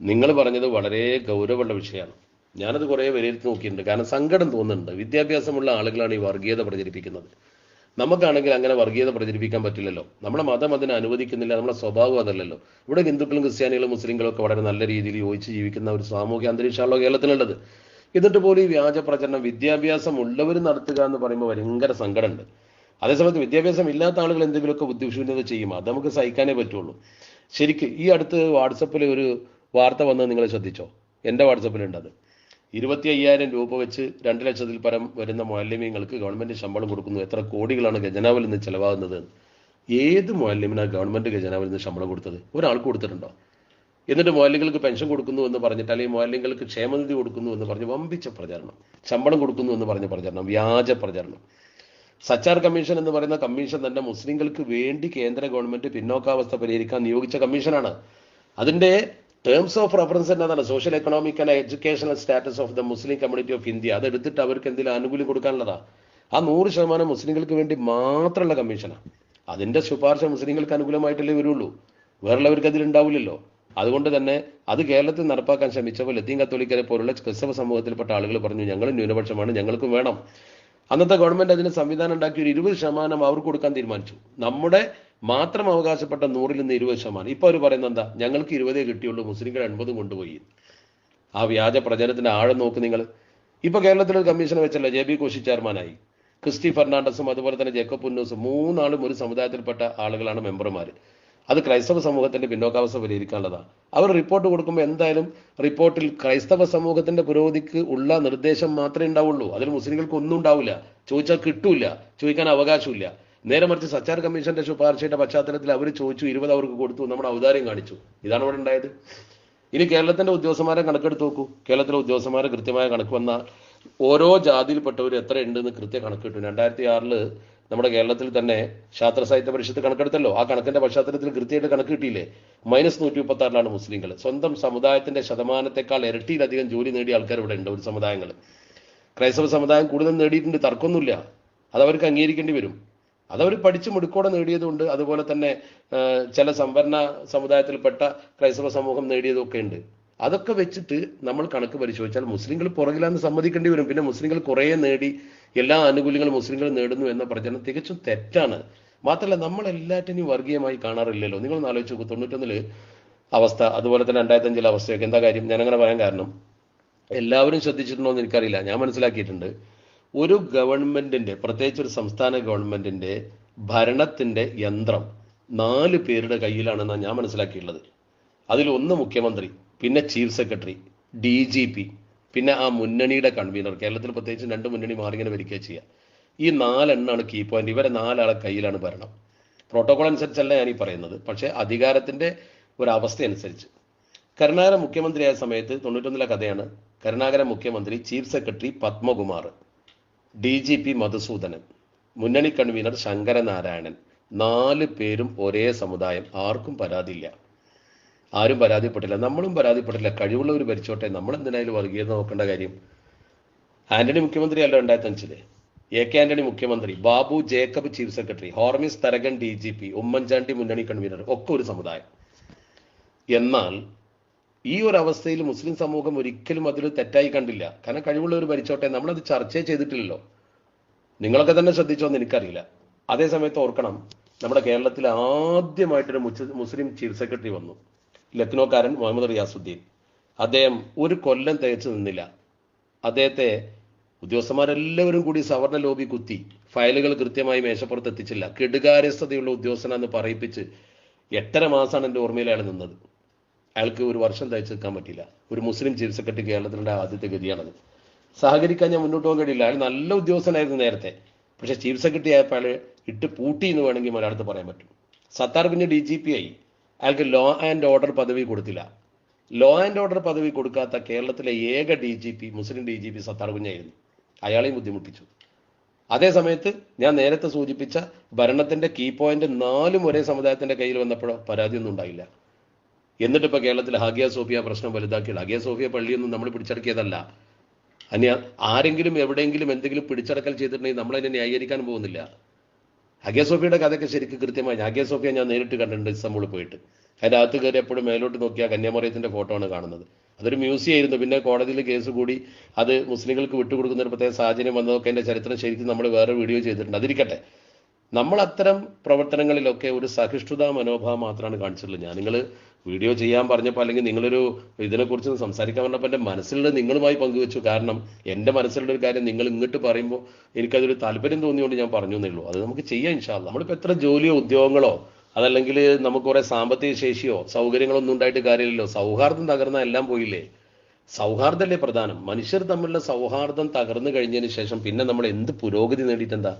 നിങ്ങൾ പറഞ്ഞത് വളരെ ഗൗരവമുള്ള വിഷയമാണ്. ഞാനത് കുറേ വിലയിരുത്തി നോക്കിയിട്ടുണ്ട്. കാരണം സങ്കടം തോന്നുന്നുണ്ട്. വിദ്യാഭ്യാസമുള്ള ആളുകളാണ് ഈ വർഗീയത പ്രചരിപ്പിക്കുന്നത്. നമുക്കാണെങ്കിൽ അങ്ങനെ വർഗീയത പ്രചരിപ്പിക്കാൻ പറ്റില്ലല്ലോ. നമ്മുടെ മതം അതിനെ അനുവദിക്കുന്നില്ല. നമ്മുടെ സ്വഭാവം അതല്ലല്ലോ. ഇവിടെ ഹിന്ദുക്കളും ക്രിസ്ത്യാനികളും മുസ്ലിങ്ങളും ഒക്കെ വളരെ നല്ല രീതിയിൽ യോജിച്ച് ജീവിക്കുന്ന ഒരു സാമൂഹ്യ അന്തരീക്ഷമാണല്ലോ കേരളത്തിലുള്ളത്. എന്നിട്ട് പോലും ഈ വ്യാജ പ്രചരണം വിദ്യാഭ്യാസം ഉള്ളവർ നടത്തുക എന്ന് പറയുമ്പോൾ ഭയങ്കര സങ്കടമുണ്ട്. അതേസമയത്ത് വിദ്യാഭ്യാസം ഇല്ലാത്ത ആളുകൾ എന്തെങ്കിലുമൊക്കെ ബുദ്ധിമുട്ടുന്നത് ചെയ്യും. അത് നമുക്ക് സഹിക്കാനേ പറ്റുള്ളൂ. ശരിക്കും ഈ അടുത്ത് വാട്സപ്പിൽ ഒരു വാർത്ത വന്നത് നിങ്ങൾ ശ്രദ്ധിച്ചോ? എന്റെ വാട്സപ്പിലുണ്ട് അത് ഇരുപത്തി അയ്യായിരം രൂപ വെച്ച് രണ്ട് ലക്ഷത്തിൽ പരം വരുന്ന മാലിന്യങ്ങൾക്ക് ഗവൺമെന്റ് ശമ്പളം കൊടുക്കുന്നു. എത്ര കോടികളാണ് ഖജനാവിൽ നിന്ന് ചെലവാകുന്നത്? ഏത് മാലിന്യമാണ് ഗവൺമെന്റ് ഖജനാവിൽ നിന്ന് ശമ്പളം കൊടുത്തത്? ഒരാൾക്ക് കൊടുത്തിട്ടുണ്ടോ? എന്നിട്ട് മാലിന്യങ്ങൾക്ക് പെൻഷൻ കൊടുക്കുന്നു എന്ന് പറഞ്ഞിട്ട് അല്ലെങ്കിൽ മാലിന്യങ്ങൾക്ക് ക്ഷേമനിധി കൊടുക്കുന്നു എന്ന് പറഞ്ഞ് വമ്പിച്ച പ്രചരണം ശമ്പളം കൊടുക്കുന്നു എന്ന് പറഞ്ഞ പ്രചരണം വ്യാജ പ്രചരണം. സച്ചാർ കമ്മീഷൻ എന്ന് പറയുന്ന കമ്മീഷൻ തന്നെ മുസ്ലിങ്ങൾക്ക് വേണ്ടി കേന്ദ്ര ഗവൺമെന്റ് പിന്നോക്കാവസ്ഥ പരിഹരിക്കാൻ നിയോഗിച്ച കമ്മീഷനാണ്. അതിന്റെ ടേംസ് ഓഫ് റെഫറൻസ് എന്നതാണ്. Social economic and educational status of the Muslim community of India അത് എടുത്തിട്ട് അവർക്ക് എന്തെങ്കിലും ആനുകൂല്യം കൊടുക്കാനുള്ളതാ? ആ നൂറ് ശതമാനം മുസ്ലിങ്ങൾക്ക് വേണ്ടി മാത്രമുള്ള കമ്മീഷനാണ് അതിന്റെ ശുപാർശ മുസ്ലിങ്ങൾക്ക് അനുകൂലമായിട്ടല്ലേ വരുള്ളൂ. വേറുള്ളവർക്ക് അതിലുണ്ടാവില്ലല്ലോ അതുകൊണ്ട് തന്നെ അത് കേരളത്തിൽ നടപ്പാക്കാൻ ശ്രമിച്ചപ്പോൾ ലത്തീൻ കത്തോലിക്കരെ പോലുള്ള ക്രിസ്തവ സമൂഹത്തിൽപ്പെട്ട ആളുകൾ പറഞ്ഞു ഞങ്ങൾ ന്യൂനപക്ഷമാണ് ഞങ്ങൾക്കും വേണം. അന്നത്തെ ഗവൺമെന്റ് അതിന് സംവിധാനം ഉണ്ടാക്കി ഒരു ഇരുപത് ശതമാനം അവർക്ക് കൊടുക്കാൻ തീരുമാനിച്ചു. നമ്മുടെ മാത്രം അവകാശപ്പെട്ട നൂറിൽ നിന്ന് ഇരുപത് ശതമാനം. ഇപ്പൊ അവർ പറയുന്നത് എന്താ? ഞങ്ങൾക്ക് ഇരുപതേ കിട്ടിയുള്ളൂ മുസ്ലിങ്ങൾ എൺപതും കൊണ്ടുപോയി. ആ വ്യാജ പ്രചരണത്തിന്റെ ആഴം നോക്ക് നിങ്ങൾ. ഇപ്പൊ കേരളത്തിൽ ഒരു കമ്മീഷൻ വെച്ചല്ലോ? ജെ ബി കോശി ചെയർമാനായി. ക്രിസ്റ്റി ഫെർണാണ്ടസും അതുപോലെ തന്നെ ജേക്കബ് പുന്നൂസും മൂന്നാളും ഒരു സമുദായത്തിൽപ്പെട്ട ആളുകളാണ് മെമ്പർമാർ അത് ക്രൈസ്തവ സമൂഹത്തിന്റെ പിന്നോക്കാവസ്ഥ പരിഹരിക്കാനുള്ളതാണ് അവർ റിപ്പോർട്ട് കൊടുക്കുമ്പോൾ എന്തായാലും റിപ്പോർട്ടിൽ ക്രൈസ്തവ സമൂഹത്തിന്റെ പുരോഗതിക്ക് ഉള്ള നിർദ്ദേശം മാത്രമേ ഉണ്ടാവുള്ളൂ. അതിൽ മുസ്ലിങ്ങൾക്ക് ഒന്നും ഉണ്ടാവില്ല. ചോദിച്ചാൽ കിട്ടൂല ചോദിക്കാൻ അവകാശമില്ല. നേരെ മറിച്ച് സച്ചാർ കമ്മീഷന്റെ ശുപാർശയുടെ പശ്ചാത്തലത്തിൽ അവർ ചോദിച്ചു ഇരുപത് അവർക്ക് കൊടുത്തു നമ്മുടെ ഔദാര്യം കാണിച്ചു. ഇതാണ് ഇവിടെ ഉണ്ടായത്. ഇനി കേരളത്തിന്റെ ഉദ്യോഗസ്ഥന്മാരെ കണക്കെടുത്ത് നോക്കൂ. കേരളത്തിലെ ഉദ്യോഗസ്ഥന്മാരെ കൃത്യമായ കണക്ക് വന്നാൽ ഓരോ ജാതിയിൽപ്പെട്ടവർ എത്ര ഉണ്ടെന്ന് കൃത്യ കണക്ക് കിട്ടും. രണ്ടായിരത്തി ആറിൽ നമ്മുടെ കേരളത്തിൽ തന്നെ ശാസ്ത്ര സാഹിത്യ പരിഷത്ത് കണക്കെടുത്തല്ലോ. ആ കണക്കിന്റെ പശ്ചാത്തലത്തിൽ കൃത്യമായിട്ട് കണക്ക് കിട്ടിയില്ലേ? മൈനസ് നൂറ്റി മുപ്പത്തി ആറിലാണ് മുസ്ലിങ്ങൾ. സ്വന്തം സമുദായത്തിന്റെ ശതമാനത്തെക്കാൾ ഇരട്ടിയിലധികം ജോലി നേടിയ ആൾക്കാർ ഇവിടെ ഉണ്ട് ഒരു സമുദായങ്ങൾ. ക്രൈസ്തവ സമുദായം കൂടുതൽ നേടിയിട്ടുണ്ട് തർക്കമൊന്നുമില്ല. അത് അവർക്ക് അംഗീകരിക്കേണ്ടി വരും. അതവർ പഠിച്ച് മുടുക്കോടെ നേടിയതുണ്ട്. അതുപോലെ തന്നെ ചില സംവരണ സമുദായത്തിൽപ്പെട്ട ക്രൈസ്തവ സമൂഹം നേടിയതൊക്കെ ഉണ്ട്. അതൊക്കെ വെച്ചിട്ട് നമ്മൾ കണക്ക് പരിശോധിച്ചാൽ മുസ്ലിങ്ങൾ പുറകിലാന്ന് സമ്മതിക്കേണ്ടി വരും. പിന്നെ മുസ്ലിങ്ങൾ കുറേ നേടി എല്ലാ ആനുകൂല്യങ്ങളും മുസ്ലിങ്ങൾ നേടുന്നു എന്ന പ്രചരണം തികച്ചും തെറ്റാണ്. മാത്രമല്ല നമ്മൾ എല്ലാറ്റിനെയും വർഗീയമായി കാണാറില്ലല്ലോ. നിങ്ങൾ ആലോചിച്ച് നോക്കൂ തൊണ്ണൂറ്റൊന്നിൽ അവസ്ഥ അതുപോലെ തന്നെ രണ്ടായിരത്തി അഞ്ചിലെ അവസ്ഥയൊക്കെ. എന്താ കാര്യം? ഞാൻ അങ്ങനെ പറയാൻ കാരണം എല്ലാവരും ശ്രദ്ധിച്ചിട്ടുണ്ടോ എന്ന് എനിക്കറിയില്ല. ഞാൻ മനസ്സിലാക്കിയിട്ടുണ്ട്. ഒരു ഗവൺമെന്റിന്റെ പ്രത്യേകിച്ച് ഒരു സംസ്ഥാന ഗവൺമെന്റിന്റെ ഭരണത്തിന്റെ യന്ത്രം നാല് പേരുടെ കയ്യിലാണെന്നാണ് ഞാൻ മനസ്സിലാക്കിയിട്ടുള്ളത്. അതിൽ ഒന്ന് മുഖ്യമന്ത്രി പിന്നെ chief secretary D G P പിന്നെ ആ മുന്നണിയുടെ കൺവീനർ. കേരളത്തിൽ പ്രത്യേകിച്ച് രണ്ട് മുന്നണി മാറിങ്ങനെ വരിക്കുക ചെയ്യുക ഈ നാലെണ്ണാണ് കീ പോയിന്റ് ഇവരെ നാലാളെ കയ്യിലാണ് ഭരണം. പ്രോട്ടോകോൾ അനുസരിച്ചല്ല ഞാൻ ഈ പറയുന്നത്. പക്ഷേ അധികാരത്തിന്റെ ഒരു അവസ്ഥ അനുസരിച്ച്. കരുണാകരൻ മുഖ്യമന്ത്രിയായ സമയത്ത് തൊണ്ണൂറ്റൊന്നിലെ കഥയാണ്. കരുണാകരൻ മുഖ്യമന്ത്രി chief secretary Padmakumar. D G P Madhusoodanan മുന്നണി കൺവീനർ ശങ്കരനാരായണൻ നാല് പേരും ഒരേ സമുദായം ആർക്കും പരാതിയില്ല. ആരും പരാതിപ്പെട്ടില്ല. നമ്മളും പരാതിപ്പെട്ടില്ല. കഴിവുള്ളവർ ഭരിച്ചോട്ടെ. നമ്മൾ എന്തിനായാലും വർഗീയത നോക്കേണ്ട കാര്യം? ആന്റണി മുഖ്യമന്ത്രി അല്ല രണ്ടായിരത്തി അഞ്ചിൽ എ കെ ആന്റണി മുഖ്യമന്ത്രി Babu Jacob chief secretary Hormis Tharakan D G P Oommen Chandy മുന്നണി കൺവീനർ ഒക്കെ ഒരു സമുദായം. എന്നാൽ ഈ ഒരു അവസ്ഥയിൽ മുസ്ലിം സമൂഹം ഒരിക്കലും അതിൽ തെറ്റായി കണ്ടില്ല. കാരണം കഴിവുള്ളവർ ഭരിച്ചോട്ടെ നമ്മളത് ചർച്ചയെ ചെയ്തിട്ടില്ലല്ലോ. നിങ്ങളൊക്കെ തന്നെ ശ്രദ്ധിച്ചോന്ന് എനിക്കറിയില്ല. അതേ സമയത്ത് ഓർക്കണം നമ്മുടെ കേരളത്തിൽ ആദ്യമായിട്ടൊരു മുസ്ലിം ചീഫ് സെക്രട്ടറി വന്നു. ലക്നോക്കാരൻ മുഹമ്മദ് റിയാസുദ്ദീൻ. അദ്ദേഹം ഒരു കൊല്ലം തികച്ചു നിന്നില്ല. അദ്ദേഹത്തെ ഉദ്യോഗസ്ഥന്മാരെല്ലാവരും കൂടി സവർണ ലോബി കുത്തി ഫയലുകൾ കൃത്യമായി മേശപ്പുറത്ത് എത്തിച്ചില്ല കെടുകാര്യസ്ഥതയുള്ള ഉദ്യോഗസ്ഥനാന്ന് പറയിപ്പിച്ച് എട്ടര മാസമാണ് എന്റെ ഓർമ്മയിൽ നിന്നത്. അയാൾക്ക് ഒരു വർഷം തയ്ച്ചു നിൽക്കാൻ പറ്റില്ല ഒരു മുസ്ലിം ചീഫ് സെക്രട്ടറി കേരളത്തിലുണ്ട് ആദ്യത്തെ ഗതിയാണത്. സഹകരിക്കാൻ ഞാൻ മുന്നോട്ട് പോകാൻ കഴിയില്ല. അയാൾ നല്ല ഉദ്യോഗസ്ഥനായിരുന്നു നേരത്തെ. പക്ഷേ ചീഫ് സെക്രട്ടറി ആയപ്പോൾ അയാൾ ഇട്ട് പൂട്ടി എന്ന് വേണമെങ്കിൽ മലയാളത്തിൽ പറയാൻ പറ്റും. സത്താർ പിന്നെ ഡി ജി പി ആയി. അയാൾക്ക് ലോ ആൻഡ് ഓർഡർ പദവി കൊടുത്തില്ല. ലോ ആൻഡ് ഓർഡർ പദവി കൊടുക്കാത്ത കേരളത്തിലെ ഏക ഡി ജി പി മുസ്ലിം ഡി ജി പി സത്താർ കുഞ്ഞായിരുന്നു. അയാളെയും ബുദ്ധിമുട്ടിച്ചു. അതേ സമയത്ത് ഞാൻ നേരത്തെ സൂചിപ്പിച്ച ഭരണത്തിന്റെ കീ പോയിന്റ് നാലും ഒരേ സമുദായത്തിന്റെ കയ്യിൽ വന്നപ്പോഴോ പരാതിയൊന്നും ഉണ്ടായില്ല. എന്നിട്ട് ഇപ്പൊ കേരളത്തിൽ ഹാഗിയ സോഫിയ പ്രശ്നം വലുതാക്കിയത് ഹാഗിയ സോഫിയ പള്ളിയൊന്നും നമ്മൾ പിടിച്ചടക്കിയതല്ല. അന്യ ആരെങ്കിലും എവിടെയെങ്കിലും എന്തെങ്കിലും പിടിച്ചടക്കൽ ചെയ്തിട്ടുണ്ടെങ്കിൽ നമ്മൾ അതിനെ ന്യായീകരിക്കാൻ പോകുന്നില്ല. ഹാഗിയ സോഫിയുടെ കഥയൊക്കെ ശരിക്കും കൃത്യമായി ഹാഗിയ സോഫിയ ഞാൻ നേരിട്ട് കണ്ടിട്ടുണ്ട് ഇസ്തംബൂളിൽ പോയിട്ട്. അതിന്റെ അകത്ത് കയറി എപ്പോഴും മേലോട്ട് നോക്കിയാൽ കന്യാമറിയത്തിന്റെ ഫോട്ടോ ആണ് കാണുന്നത്. അതൊരു മ്യൂസിയം ആയിരുന്നു. പിന്നെ കോടതിയിൽ കേസ് കൂടി അത് മുസ്ലിങ്ങൾക്ക് വിട്ടുകൊടുക്കുന്ന ഒരു പ്രത്യേക സാഹചര്യം വന്നതൊക്കെ എന്റെ ചരിത്രം ശരിക്കും നമ്മൾ വേറെ വീഡിയോ ചെയ്തിട്ടുണ്ട്. അതിരിക്കട്ടെ. നമ്മൾ അത്തരം പ്രവർത്തനങ്ങളിലൊക്കെ ഒരു സഹിഷ്ണുത മനോഭാവം മാത്രമാണ് കാണിച്ചിട്ടുള്ളത്. ഞാൻ നിങ്ങൾ വീഡിയോ ചെയ്യാൻ പറഞ്ഞപ്പോൾ അല്ലെങ്കിൽ നിങ്ങളൊരു ഇതിനെക്കുറിച്ച് സംസാരിക്കാൻ പറഞ്ഞപ്പോൾ എന്റെ മനസ്സിലുള്ള നിങ്ങളുമായി പങ്കുവെച്ചു. കാരണം എന്റെ മനസ്സിലുള്ള ഒരു കാര്യം നിങ്ങൾ ഇങ്ങോട്ട് പറയുമ്പോൾ എനിക്കതൊരു താല്പര്യം തോന്നിയുകൊണ്ട് ഞാൻ പറഞ്ഞു എന്നുള്ളൂ അത് നമുക്ക് ചെയ്യാം ഇൻഷാല്ല നമ്മളിപ്പോൾ എത്ര ജോലിയോ ഉദ്യോഗങ്ങളോ അതല്ലെങ്കിൽ നമുക്ക് കുറെ സാമ്പത്തിക ശേഷിയോ സൗകര്യങ്ങളോ ഒന്നും ഉണ്ടായിട്ട് കാര്യമില്ലല്ലോ. സൗഹാർദ്ദം തകർന്ന എല്ലാം പോയില്ലേ? സൗഹാർദ്ദമല്ലേ പ്രധാനം? മനുഷ്യർ തമ്മിലുള്ള സൗഹാർദ്ദം തകർന്നു കഴിഞ്ഞതിന് ശേഷം പിന്നെ നമ്മൾ എന്ത് പുരോഗതി നേടിയിട്ടെന്താ?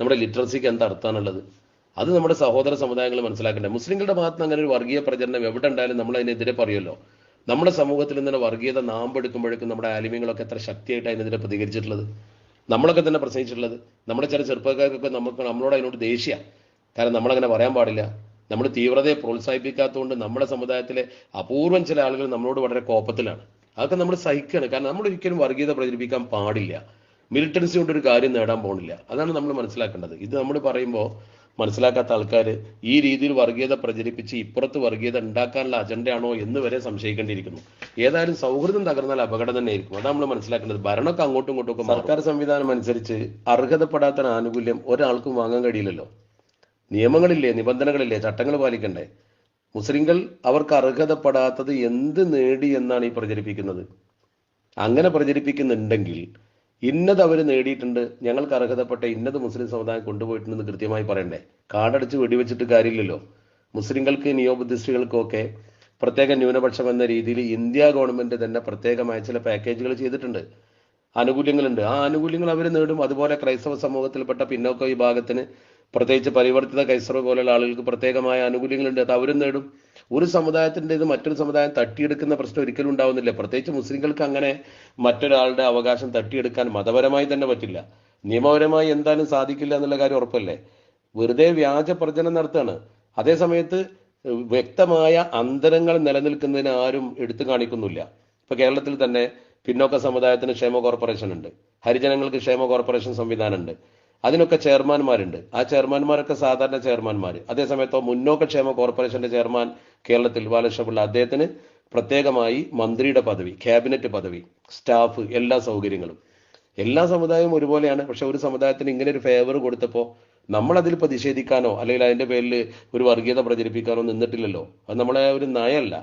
നമ്മുടെ ലിറ്ററസിക്ക് എന്താ അർത്ഥമാണുള്ളത്? അത് നമ്മുടെ സഹോദര സമുദായങ്ങൾ മനസ്സിലാക്കേണ്ടത് മുസ്ലിങ്ങളുടെ ഭാഗത്ത് നിന്ന് അങ്ങനെ ഒരു വർഗീയ പ്രചരണം എവിടെ ഉണ്ടായാലും നമ്മൾ അതിനെതിരെ പറയുമല്ലോ നമ്മുടെ സമൂഹത്തിൽ നിന്ന് വർഗീയത നാമ്പെടുക്കുമ്പോഴേക്കും നമ്മുടെ ആലിമ്യങ്ങളൊക്കെ എത്ര ശക്തിയായിട്ട് അതിനെതിരെ പ്രതികരിച്ചിട്ടുള്ളത്? നമ്മളൊക്കെ തന്നെ പ്രസംഗിച്ചിട്ടുള്ളത്. നമ്മുടെ ചില ചെറുപ്പക്കാർക്കൊക്കെ നമുക്ക് നമ്മളോട് അതിനോട് ദേഷ്യ. കാരണം നമ്മളങ്ങനെ പറയാൻ പാടില്ല. നമ്മൾ തീവ്രതയെ പ്രോത്സാഹിപ്പിക്കാത്തതുകൊണ്ട് നമ്മുടെ സമുദായത്തിലെ അപൂർവം ചില ആളുകൾ നമ്മളോട് വളരെ കോപത്തിലാണ്. അതൊക്കെ നമ്മൾ സഹിക്കുകയാണ് കാരണം നമ്മൾ ഒരിക്കലും വർഗീയത പ്രചരിപ്പിക്കാൻ പാടില്ല. മിലിറ്റൻസി കൊണ്ട് ഒരു കാര്യം നേടാൻ പോകുന്നില്ല അതാണ് നമ്മൾ മനസ്സിലാക്കേണ്ടത്. ഇത് നമ്മൾ പറയുമ്പോൾ മനസ്സിലാക്കാത്ത ആൾക്കാർ ഈ രീതിയിൽ വർഗീയത പ്രചരിപ്പിച്ച് ഇപ്പുറത്ത് വർഗീയത ഉണ്ടാക്കാനുള്ള അജണ്ടയാണോ എന്ന് വരെ സംശയിക്കേണ്ടിയിരിക്കുന്നു. ഏതായാലും സൗഹൃദം തകർന്നാൽ അപകടം തന്നെ ആയിരിക്കും അതാണ് നമ്മൾ മനസ്സിലാക്കേണ്ടത്. ഭരണമൊക്കെ അങ്ങോട്ടും ഇങ്ങോട്ടും ഒക്കെ സർക്കാർ സംവിധാനം അനുസരിച്ച് അർഹതപ്പെടാത്ത ആനുകൂല്യം ഒരാൾക്കും വാങ്ങാൻ കഴിയില്ലല്ലോ. നിയമങ്ങളില്ലേ നിബന്ധനകളില്ലേ ചട്ടങ്ങൾ പാലിക്കണ്ടേ? മുസ്ലിങ്ങൾ അവർക്ക് അർഹതപ്പെടാത്തത് എന്ത് നേടി എന്നാണ് ഈ പ്രചരിപ്പിക്കുന്നത്. അങ്ങനെ പ്രചരിപ്പിക്കുന്നുണ്ടെങ്കിൽ ഇന്നത് അവർ നേടിയിട്ടുണ്ട് ഞങ്ങൾക്ക് അർഹതപ്പെട്ട ഇന്നത് മുസ്ലിം സമുദായം കൊണ്ടുപോയിട്ടുണ്ടെന്ന് കൃത്യമായി പറയണ്ടേ? കാടടിച്ച് വെടിവെച്ചിട്ട് കാര്യമില്ലല്ലോ. മുസ്ലിങ്ങൾക്ക് നിയോബുദ്ധിസ്റ്റുകൾക്കൊക്കെ പ്രത്യേക ന്യൂനപക്ഷം എന്ന രീതിയിൽ ഇന്ത്യ ഗവൺമെന്റ് തന്നെ പ്രത്യേകമായ ചില പാക്കേജുകൾ ചെയ്തിട്ടുണ്ട്. ആനുകൂല്യങ്ങളുണ്ട്. ആ ആനുകൂല്യങ്ങൾ അവർ നേടും. അതുപോലെ ക്രൈസ്തവ സമൂഹത്തിൽപ്പെട്ട പിന്നോക്ക വിഭാഗത്തിന് പ്രത്യേകിച്ച് പരിവർത്തിത ക്രൈസ്തവ പോലെയുള്ള ആളുകൾക്ക് പ്രത്യേകമായ ആനുകൂല്യങ്ങളുണ്ട്. അത് അവരും നേടും. ഒരു സമുദായത്തിന്റെ ഇത് മറ്റൊരു സമുദായം തട്ടിയെടുക്കുന്ന പ്രശ്നം ഒരിക്കലും ഉണ്ടാവുന്നില്ല. പ്രത്യേകിച്ച് മുസ്ലിങ്ങൾക്ക് അങ്ങനെ മറ്റൊരാളുടെ അവകാശം തട്ടിയെടുക്കാൻ മതപരമായി തന്നെ പറ്റില്ല. നിയമപരമായി എന്തായാലും സാധിക്കില്ല എന്നുള്ള കാര്യം ഉറപ്പല്ലേ? വെറുതെ വ്യാജ പ്രചനം നടത്തുകയാണ് അതേ സമയത്ത് വ്യക്തമായ അന്തരങ്ങൾ നിലനിൽക്കുന്നതിന് ആരും എടുത്തു കാണിക്കുന്നില്ല. ഇപ്പൊ കേരളത്തിൽ തന്നെ പിന്നോക്ക സമുദായത്തിന് ക്ഷേമ കോർപ്പറേഷൻ ഉണ്ട്. ഹരിജനങ്ങൾക്ക് ക്ഷേമ കോർപ്പറേഷൻ സംവിധാനം ഉണ്ട്. അതിനൊക്കെ ചെയർമാൻമാരുണ്ട്. ആ ചെയർമാൻമാരൊക്കെ സാധാരണ ചെയർമാൻമാർ അതേസമയത്തോ മുന്നോക്ക ക്ഷേമ കോർപ്പറേഷന്റെ ചെയർമാൻ കേരളത്തിൽ ബാലകൃഷ്ണപിള്ള അദ്ദേഹത്തിന് പ്രത്യേകമായി മന്ത്രിയുടെ പദവി ക്യാബിനറ്റ് പദവി സ്റ്റാഫ് എല്ലാ സൗകര്യങ്ങളും. എല്ലാ സമുദായവും ഒരുപോലെയാണ്. പക്ഷെ ഒരു സമുദായത്തിന് ഇങ്ങനെ ഒരു ഫേവർ കൊടുത്തപ്പോൾ നമ്മൾ അതിൽ പ്രതിഷേധിക്കാനോ അല്ലെങ്കിൽ അതിന്റെ പേരിൽ ഒരു വർഗീയത പ്രചരിപ്പിക്കാനോ നിന്നിട്ടില്ലല്ലോ. അത് നമ്മളെ ഒരു നയമല്ല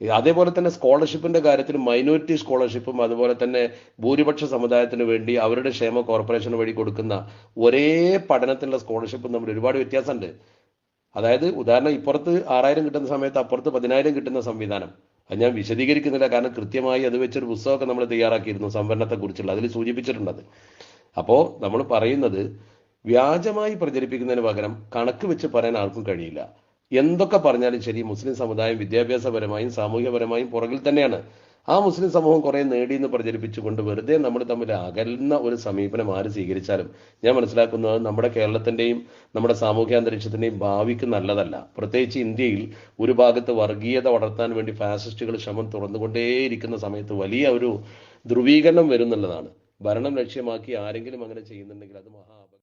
അതേപോലെ തന്നെ സ്കോളർഷിപ്പിന്റെ കാര്യത്തിൽ മൈനോറിറ്റി സ്കോളർഷിപ്പും അതുപോലെ തന്നെ ഭൂരിപക്ഷ സമുദായത്തിന് വേണ്ടി അവരുടെ ക്ഷേമ കോർപ്പറേഷൻ വഴി കൊടുക്കുന്ന ഒരേ പഠനത്തിനുള്ള സ്കോളർഷിപ്പും തമ്മിൽ ഒരുപാട് വ്യത്യാസമുണ്ട്. അതായത് ഉദാഹരണം ഇപ്പുറത്ത് ആറായിരം കിട്ടുന്ന സമയത്ത് അപ്പുറത്ത് പതിനായിരം കിട്ടുന്ന സംവിധാനം. അത് ഞാൻ വിശദീകരിക്കുന്നില്ല കാരണം കൃത്യമായി അത് വെച്ചൊരു പുസ്തകമൊക്കെ നമ്മൾ തയ്യാറാക്കിയിരുന്നു സംവരണത്തെ കുറിച്ചുള്ള അതിൽ സൂചിപ്പിച്ചിട്ടുണ്ടത് അപ്പോൾ നമ്മൾ പറയുന്നത് വ്യാജമായി പ്രചരിപ്പിക്കുന്നതിന് പകരം കണക്ക് വെച്ച് പറയാൻ ആർക്കും കഴിയില്ല. എന്തൊക്കെ പറഞ്ഞാലും ശരി മുസ്ലിം സമുദായം വിദ്യാഭ്യാസപരമായും സാമൂഹ്യപരമായും പുറകിൽ തന്നെയാണ്. ആ മുസ്ലിം സമൂഹം കുറെ നേടിയെന്ന് പ്രചരിപ്പിച്ചുകൊണ്ട് വെറുതെ നമ്മൾ തമ്മിൽ അകലുന്ന ഒരു സമീപനം ആര് സ്വീകരിച്ചാലും ഞാൻ മനസ്സിലാക്കുന്നത് നമ്മുടെ കേരളത്തിന്റെയും നമ്മുടെ സാമൂഹ്യ അന്തരീക്ഷത്തിന്റെയും ഭാവിക്ക് നല്ലതല്ല. പ്രത്യേകിച്ച് ഇന്ത്യയിൽ ഒരു ഭാഗത്ത് വർഗീയത വളർത്താൻ വേണ്ടി ഫാസിസ്റ്റുകൾ ശ്രമം തുറന്നുകൊണ്ടേയിരിക്കുന്ന സമയത്ത് വലിയ ഒരു ധ്രുവീകരണം വരുന്നുള്ളതാണ്. ഭരണം ലക്ഷ്യമാക്കി ആരെങ്കിലും അങ്ങനെ ചെയ്യുന്നുണ്ടെങ്കിൽ അത് മഹാ